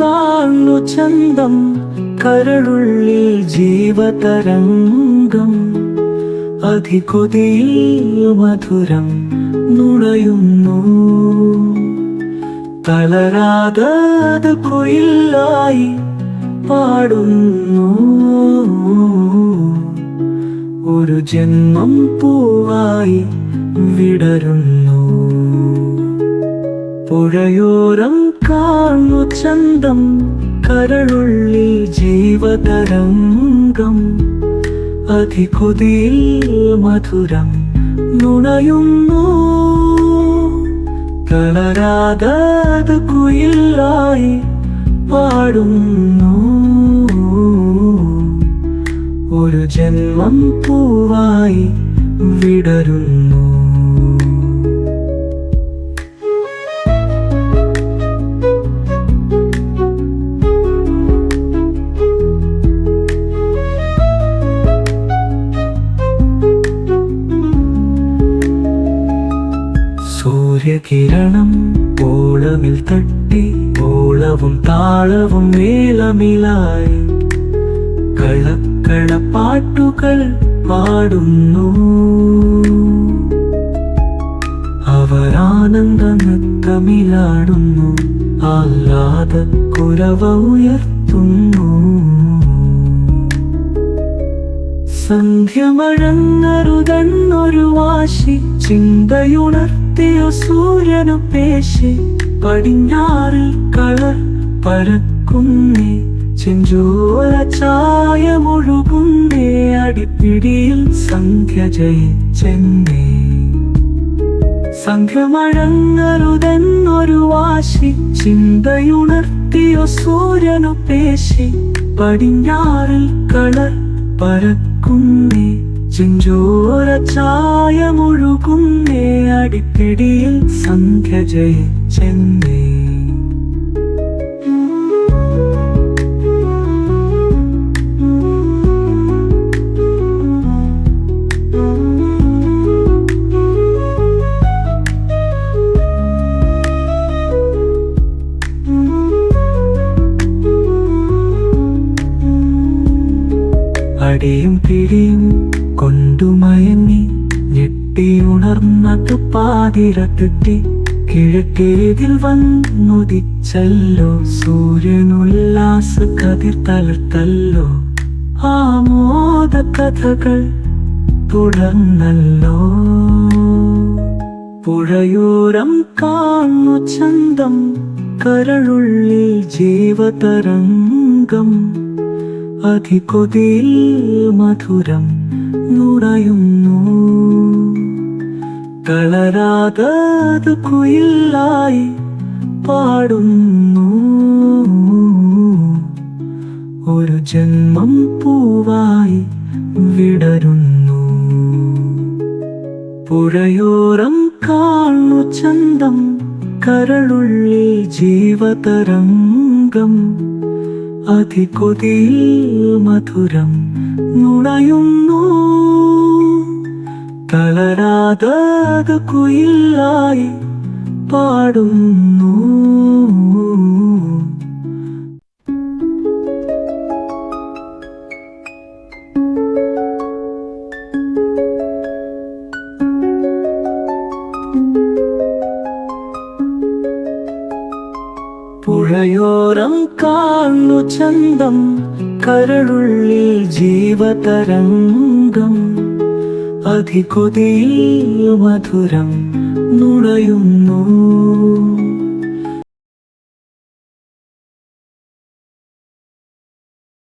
കാണു ചന്തം കരളുള്ളിൽ ജീവതരംഗം. അധികൊതിയിൽ മധുരം നുണയുന്നു. തളരാതത് കൊയിലായി പാടുന്നു. ഒരു ജന്മം പൂവായി വിടരുന്നു. പുഴയോരം കാണു ചന്തം കരളുള്ളിൽ ജീവതരംഗം. അധികൊതിയിൽ മധുരം നുണയുന്നു. തളരാതത് കുയിലായി പാടുന്നു. ഒരു ജന്മം പൂവായി വിടരുന്നു. സൂര്യകിരണം ഓളമിൽ തട്ടി ഓളവും താളവും മേളമിലായി കളക്കള പാട്ടുകൾ പാടുന്നു. അവർ ആനന്ദ നൃത്തമിലാടുന്നു ആഹ്ലാദ കുരവ ഉയർത്തുന്നു. സന്ധ്യമഴങ്ങരുതെന്നൊരു വാശി ചിന്തയുണർത്തിയ സൂര്യനു പേശി പടിഞ്ഞാറിൽ കളർ പരക്കുന്നേ ചെഞ്ചോല ചായ മുഴുകുന്നേ അടിപ്പിടിയിൽ സംഖ്യ ജയിച്ചെന്നേ. സന്ധ്യമഴങ്ങരുതെന്നൊരു വാശി ചിന്തയുണർത്തിയ സൂര്യനു പേശി പടിഞ്ഞാറിൽ കളർ പരക്കുന്നേ. ചെഞ്ചോര ചായമൊഴുകുന്നേ അടിപ്പിടിയിൽ സംഖ്യ ജയിച്ചെന്നേ. അടിയും പിടിയും കൊണ്ടുമയങ്ങി ഞെട്ടിയുണർന്നത് പാതിരത്തുട്ടി കിഴക്കേതിൽ വന്നുദിച്ചല്ലോ സൂര്യനുല്ലാസ കതിർ തളർത്തല്ലോ ആമോദ കഥകൾ തുടർന്നല്ലോ. പുഴയോരം കാണു ചന്തം കരളുള്ളിൽ ജീവതരംഗം അധികൊതിയിൽ മധുരം നുണയുന്നു. കളരാതെ കുയിലായി പാടുന്നു. ഒരു ജന്മം പൂവായി വിടരുന്നു. പുഴയോരം കാണു ചന്തം കരളുള്ളിൽ ജീവതരംഗം. അതികൊതിയിൽ മധുരം നുണയുന്നു. തളരാതെ കുയിലായി പാടുന്നു. പുഴയോരം കാണു ചന്തം കരളുള്ളിൽ ജീവതരംഗം. അധികൊതിയിൽ മധുരം നുണയുന്നു.